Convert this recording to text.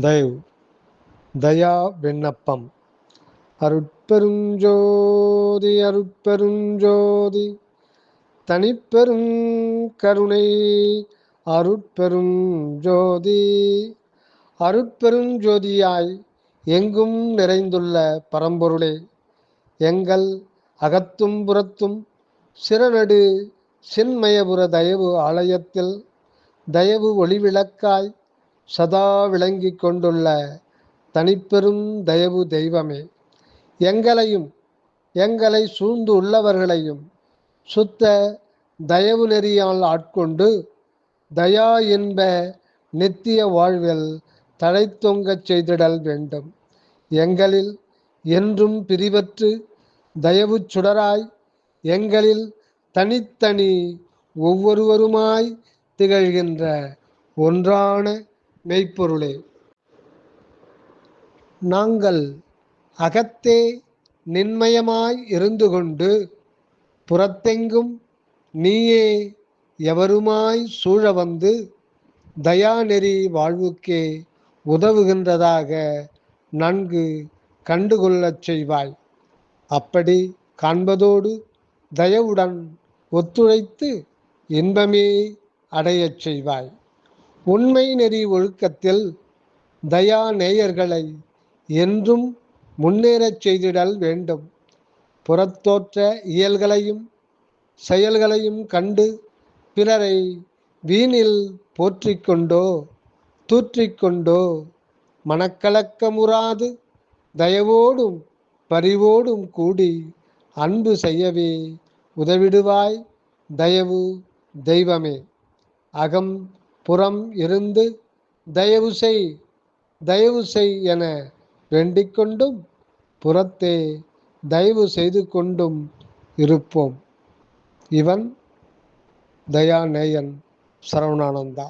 தயவு தயா விண்ணப்பம். அருட்பெருஞ்சோதி அருட்பெருஞ்சோதி தனிப்பெரும் கருணை. அருட்பெரும் ஜோதி அருட்பெருஞ்சோதியாய் எங்கும் நிறைந்துள்ள பரம்பொருளே எங்கள் அகத்தும் புறத்தும் சிறநடு சின்மயபுர தயவு ஆலயத்தில் தயவு ஒளிவிளக்காய் சதா விளங்கி கொண்டுள்ள தனிப்பெரும் தயவு தெய்வமே. எங்களையும் எங்களை சூழ்ந்து உள்ளவர்களையும் சுத்த தயவு நெறியால் ஆட்கொண்டு தயா என்ப நித்திய வாழ்வில் தழைத்தொங்கச் செய்திடல் வேண்டும். எங்களில் என்றும் பிரிவற்று தயவு சுடராய் எங்களில் தனித்தனி ஒவ்வொருவருமாய் திகழ்கின்ற ஒன்றான மெய்ப்பொருளே. நாங்கள் அகத்தே நின்மயமாய் இருந்து கொண்டு புறத்தெங்கும் நீயே எவருமாய் சூழ வந்து தயாநெறி வாழ்வுக்கே உதவுகின்றதாக நன்கு கண்டுகொள்ளச் செய்வாய். அப்படி காண்பதோடு தயவுடன் ஒத்துழைத்து இன்பமே அடையச் செய்வாய். உண்மை நெறி ஒழுக்கத்தில் தயா நேயர்களை என்றும் முன்னேறச் செய்திடல் வேண்டும். புறத்தோற்ற இயல்களையும் செயல்களையும் கண்டு பிறரை வீணில் போற்றிக்கொண்டோ தூற்றிக்கொண்டோ மனக்கலக்கமுறாது தயவோடும் பரிவோடும் கூடி அன்பு செய்யவே உதவிடுவாய் தயவு தெய்வமே. அகம் புறம் இருந்து தயவு செய் தயவு செய் என வேண்டிக்கொண்டும் புறத்தே தயவு செய்து கொண்டும் இருப்போம். இவன் தயாநேயன் சரவணானந்தா.